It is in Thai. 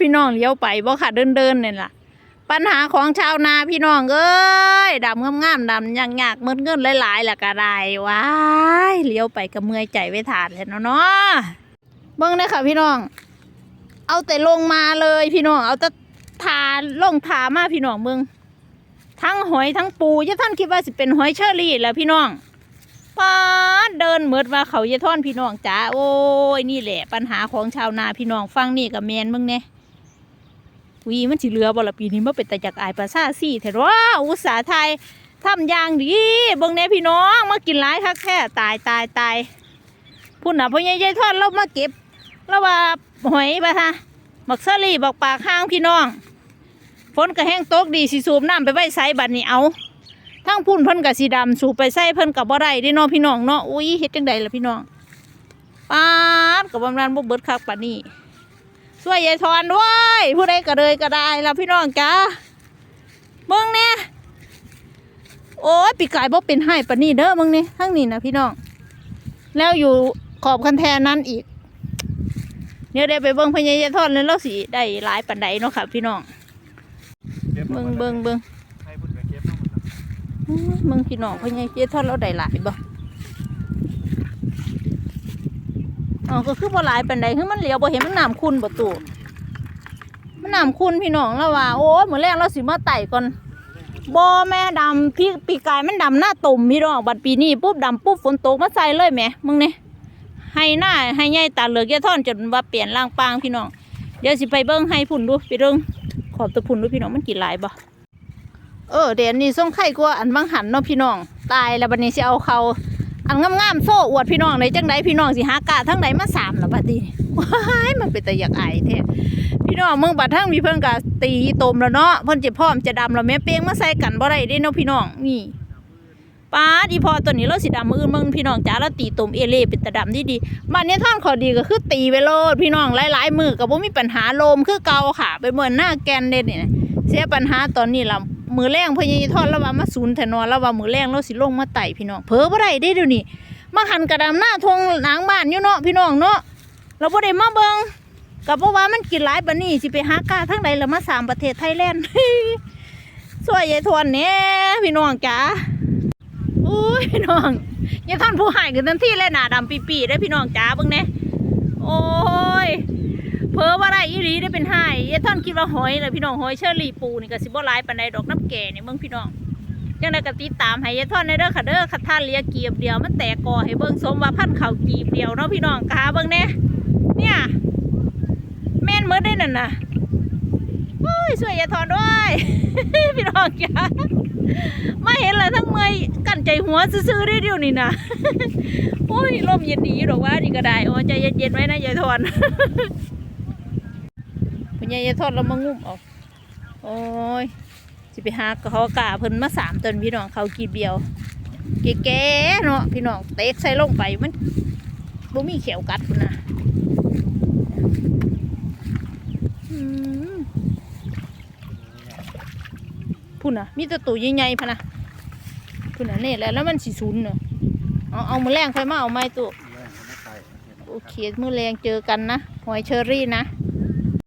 พี่น้องเลี้ยวไปบ่ค่ะเดินเดินๆเนี่ยล่ะ ปัญหาของชาวนาพี่น้องเอ้ยดำงามๆดำยากๆมืดเงินหลายๆล่ะก็ได้ว้ายเลี้ยวไปก็เมื่อยใจไว้ทานแล้วเนาะเนาะเบิ่งได้ค่ะพี่น้อง เอาแต่ลงมาเลยพี่น้อง เอาแต่ทาลงทามาพี่น้องเบิ่งทั้งหอยทั้งปูยะท่านคิดว่าสิเป็นหอยเชอรี่แล้วพี่น้องป้าเดินเหมือดว่าเขายะท่อนพี่น้องจ้าโอ้ยนี่แหละปัญหาของชาวนาพี่น้องฟังนี่กับแมนมึงเนี่ย วีมันสิเหลือบ่ละปีนี้มาเป็นแต่จากอายประสาซี่แท้ว่าอุตสาไทยทำยางดีเบิ่งแน่พี่น้องมากินหลายคักแท้ตายตายตายพุ่นน่ะพ่อใหญ่ยายทอดเรามาเก็บแล้วว่าหอยไปฮะบักเซอรี่บอกปากห้างพี่น้องฝนก็แห้งตกดีสิสูบน้ำไปไว้ใส่บัดนี้เอาทั้งพุ่นเพิ่นกับสีดำสูบไปใส่เพิ่นกับบ่ได้เด้เนาะพี่น้องเนาะอุ้ยเฮ็ดจังใดล่ะพี่น้องปาดกับบำนาญบ่เบิดคักปานนี้ ช่วยยายทอนด้วย ผู้ใดก็เลยก็ได้แล้วพี่น้องจ้ามึงเนี่ยโอ้ยปีกายบ่เป็นให้ปะนี่เด้อมึงนี่ทั้งนี้นะพี่น้อง แล้วอยู่ขอบคันแทนนั้นอีกเดี๋ยวได้ไปเบิ่งพญายายทอนแล้วเราสิได้หลายปันใดเนาะค่ะพี่น้องเบิ่งเบิ่งเบิ่งใครพูดกับเก็บน้องมันอื้อมึงพี่น้องพญายายทอนเราได้หลายบ่ อ๋อก็คือบ่หลายปันใดคือมันเหลียวบ่เห็นมันน้ำคุณบ่ตู่มันน้ำคุณพี่น้องแล้วว่า โอ้ยเหมือนแรกเราสิมาไต่ก่อนบอแม่ดำพี่ปีกายมันดำหน้าตุ่มพี่น้องบัดปีนี้ปุ๊บดำปุ๊บฝนตกมาใส่เลยแหมมึงเนี่ยให้หน้าให้ใหญ่ตาเหลือกแย่ท่อนจนว่าเปลี่ยนร่างปางพี่น้องเดี๋ยวสิไปเบิ้งให้พุ่นดูไปเบิ้งขอบตะพุ่นดูพี่น้องมันกี่ลายบ่เออเดี๋ยวนี้ส่งไข่กว่าอันบางหันเนาะพี่น้องตายแล้วบัดนี้สิเอาเขา อันงามๆโซ่อวดพี่น้องในจังไดพี่น้องสิหากาทั้งใดมาสามแล้วบัดนี้ว้ายมันเป็นต่อยากอายแท้พี่น้องเมืองบัดทั้งมีเพิ่นก็ตีตมแล้วเนาะเพิ่นจะพร้อมจะดำแล้วแม่เปียงมาใส่กันบ่ได้เด้เนาะพี่น้องนี่ป้าดีพอตัวนี้เราสิดำมืออื่นเบิ่งพี่น้องจ๋าแล้วตีตุ่มเอเล่เป็นตะดำดีดีบ้านนี้ท่อนขอดีก็คือตีไปโลดพี่น้องหลายๆมือก็บ่มีปัญหาลมคือเกาค่ะไปเหมือนหน้าแกนเด่นนี่นะเสียปัญหาตอนนี้ล่ะ มือแรงพญายทอดแล้วว่ามาศูนย์แทนอนแล้วว่ามือแรงเราสิลงมาไต่พี่น้องเผลอบ่ได้เด้เดี๋ยวนี้มาหันกระดำหน้าทงหนางบ้านอยู่เนาะพี่น้องเนาะเราบ่ได้มาเบิงก็เพราะว่ามันกินหลายปานนี้สิไปหากาทั้งใดแล้วมาสามประเทศไทยแลนด์สวยยายทวนเนี่ยพี่น้องจ๋าอุ้ยพี่น้องยายทวนผู้หายกันทันทีเลยหนาดำปีๆได้พี่น้องจ๋าเบิ่งเนี่ย ไรอีหลีได้เป็นหายยายทวนคิดว่าหอยเลยพี่น้องหอยเชอรี่ปูนี่ก็สิบ่หลายปานใดดอกน้ำแก่นี่เบิ่งพี่น้องจังไดก็ติดตามให้ยายทวนในเด้อค่ะเด้อคัดท่านเลียกีบเดียวมันแตกกอให้เบิ่งสมว่าพันเข่ากีบเดียวเนาะพี่น้องกาเบิ่งเนี่ยเนี่ยแม่นเมื่อได้นั่นน่ะโอ้ยช่วยอย่าถอนด้วยพี่น้องจ้ามาเห็นแล้วทั้งเมื่อยกันใจหัวซื่อได้เดียวนี่นะโอ้ยลมเย็นดีหรอกว่านี่ก็ได้โอ้ใจเย็นๆไว้นะยายทอน คุณยายยายทอนเรามางุ่มเออกโอ้ยสิไปหาเขากาเพิ่นมาสามตนพี่น้องเขากีบเดียวแก่ๆเนาะพี่น้องเตะใส่ลงไปมันบ่มีเขียวกัดพุ่นนะอืมพุ่นน่ะมีแตัวตัวใหญ่ๆพะนะพุ่นน่ะนี่แหละแล้วมันสีศูนย์เนาะเอาเอามือแรงค่อยมาเอาไม้ตัวแรงเขาไม่ใส่โอเคมือแรงเจอกันนะหอยเชอรี่นะ